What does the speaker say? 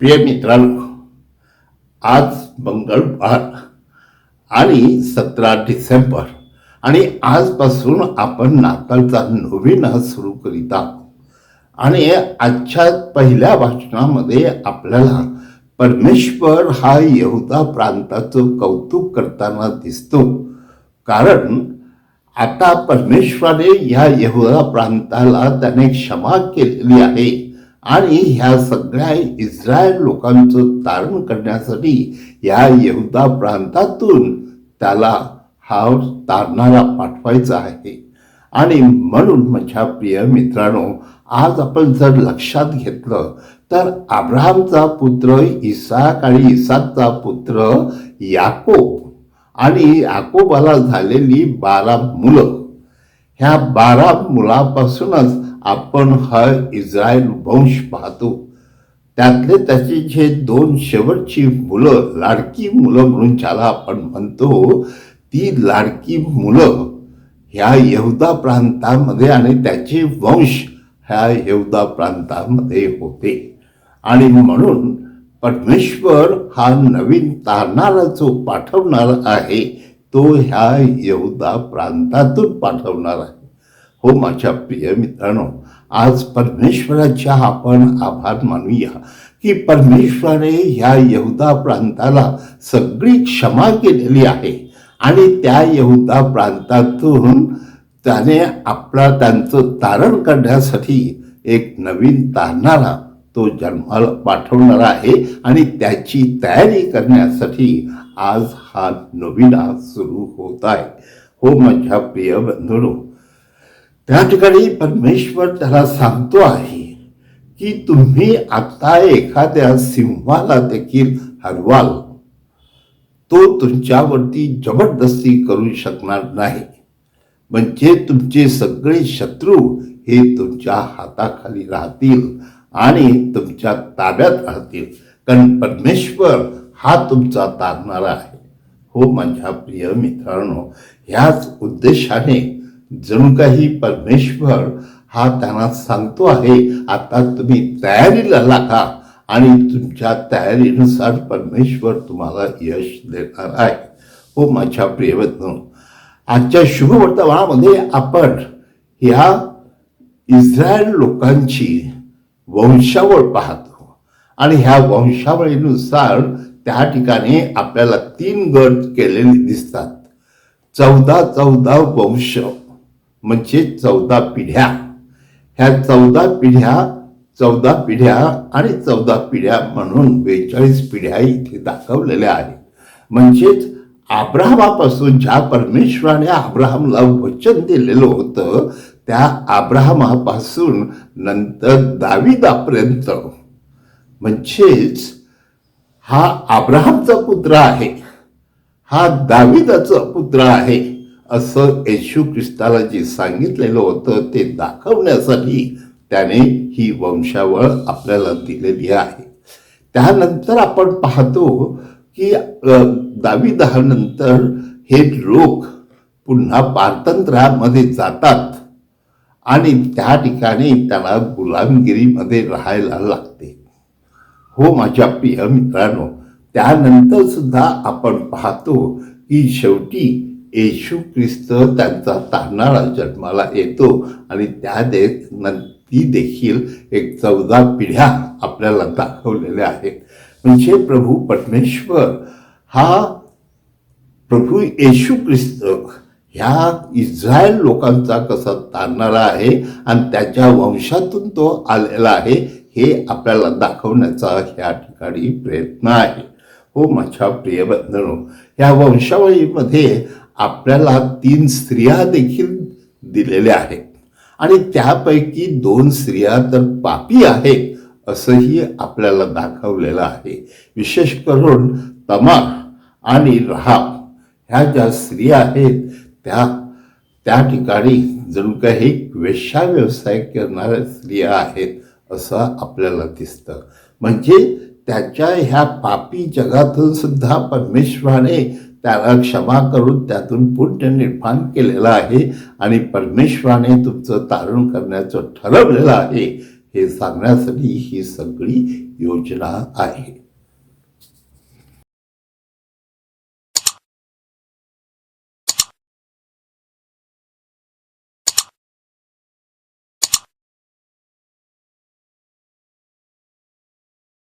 प्रिय मित्रांनो आज मंगळवार आणि सतरा डिसेंबर आणि आजपासून आपण नाताळचा नवीन सुरू करीत आहोत. आणि आजच्या पहिल्या भाषणामध्ये आपल्याला परमेश्वर हा यहुदा प्रांताचं कौतुक करताना दिसतो. कारण आता परमेश्वराने या यहुदा प्रांताला त्याने क्षमा केलेली आहे. आणि ह्या सगळ्या इस्रायल लोकांचं तारण करण्यासाठी या यहुदा प्रांतातून त्याला हा तारणारा पाठवायचा आहे. आणि म्हणून माझ्या प्रिय मित्रांनो आज आपण जर लक्षात घेतलं तर अब्राहमचा पुत्र इसाक आणि इसाकचा पुत्र याकोब आणि याकोबाला झालेली बारा मुलं. ह्या बारा मुलापासूनच आपण हा इस्रायल वंश पाहतो. त्यातले त्याचे जे दोन शेवटची मुलं लाडकी मुलं म्हणून ज्याला आपण म्हणतो ती लाडकी मुलं ह्या यहुदा प्रांतामध्ये आणि त्याचे वंश ह्या यहुदा प्रांतामध्ये होते. आणि म्हणून परमेश्वर हा नवीन तारणारा जो पाठवणार आहे तो ह्या यहुदा प्रांतातून पाठवणार आहे. हो माझ्या प्रिय मित्रांनो आज परमेश्वराच्या आपण आभार मानूया की परमेश्वरे ह्या यहुदा प्रांताला सगळी क्षमा केलेली आहे आणि त्या यहुदा प्रांतातून त्याने आपला त्यांचं तारण करण्यासाठी एक नवीन तारणारा तो जन्माला पाठवणार आहे आणि त्याची तयारी करण्यासाठी आज हा नवीन सुरू होत आहे. हो माझ्या प्रिय बंधूंनो त्या ठिकाणी परमेश्वर त्याला सांगतो आहे की तुम्ही आता एखाद्या सिंहाला देखील हरवाल तो तुमच्यावरती जबरदस्ती करू शकणार नाही. म्हणजे तुमचे सगळे शत्रू हे तुमच्या हाताखाली राहतील आणि तुमच्या ताब्यात राहतील. कारण परमेश्वर हा तुमचा तारणारा आहे. हो माझ्या प्रिय मित्रांनो ह्याच उद्देशाने जणू काही परमेश्वर हा त्यांना सांगतो आहे आता तुम्ही तयारीला लागा आणि तुमच्या तयारीनुसार परमेश्वर तुम्हाला यश देणार आहे. हो माझ्या प्रियवत्न आजच्या शुभवर्तमानामध्ये आपण ह्या इस्रायल लोकांची वंशावळ पाहतो. आणि ह्या वंशावळीनुसार त्या ठिकाणी आपल्याला तीन गट केलेले दिसतात. चौदा चौदा वंश. म्हणजे चौदा पिढ्या. ह्या चौदा पिढ्या चौदा पिढ्या आणि चौदा पिढ्या म्हणून बेचाळीस पिढ्या इथे दाखवलेल्या आहेत. म्हणजेच आब्राहमापासून ज्या परमेश्वराने आब्राहमला वचन दिलेलं होतं त्या आब्राहमापासून नंतर दाविदापर्यंत. म्हणजेच हा आब्राहमचा पुत्र आहे. हा दाविदाचा पुत्र आहे. असं येशू ख्रिस्ताला जे सांगितलेलं होतं ते दाखवण्यासाठी त्याने ही वंशावळ आपल्याला दिलेली आहे. त्यानंतर आपण पाहतो की दाविदानंतर हे लोक पुन्हा पारतंत्र्यामध्ये जातात आणि त्या ठिकाणी त्याला गुलामगिरीमध्ये राहायला लागते. हो माझ्या प्रिय मित्रांनो त्यानंतर सुद्धा आपण पाहतो की शेवटी येशू ख्रिस्त त्यांचा तारणारा जन्माला येतो. आणि त्या दे ती देखील एक चौदा पिढ्या आपल्याला दाखवलेल्या आहेत. म्हणजे प्रभू परमेश्वर हा प्रभू येशू ख्रिस्त ह्या इस्रायल लोकांचा कसा तारणारा आहे आणि त्याच्या वंशातून तो आलेला आहे हे आपल्याला दाखवण्याचा ह्या ठिकाणी प्रयत्न आहे. हो माझ्या प्रिय बंधनो ह्या वंशावळीमध्ये आपल्याला तीन स्त्रिया देखील दिलेल्या आहेत. आणि त्यापैकी दोन स्त्रिया तर पापी आहेत असंही आपल्याला दाखवलेलं आहे. विशेष करून तमा आणि रहाब ह्या ज्या स्त्रिया आहेत त्या त्या ठिकाणी जणू काही वेश्या व्यवसाय करणाऱ्या स्त्रिया आहेत असं आपल्याला दिसतं. म्हणजे त्याच्या ह्या पापी जगातून सुद्धा परमेश्वराने त्याला क्षमा करून त्यातून पुण्य निर्माण केलेलं आहे आणि परमेश्वराने तुमचं तारण करण्याचं ठरवलेलं आहे. हे सांगण्यासाठी ही सगळी योजना आहे.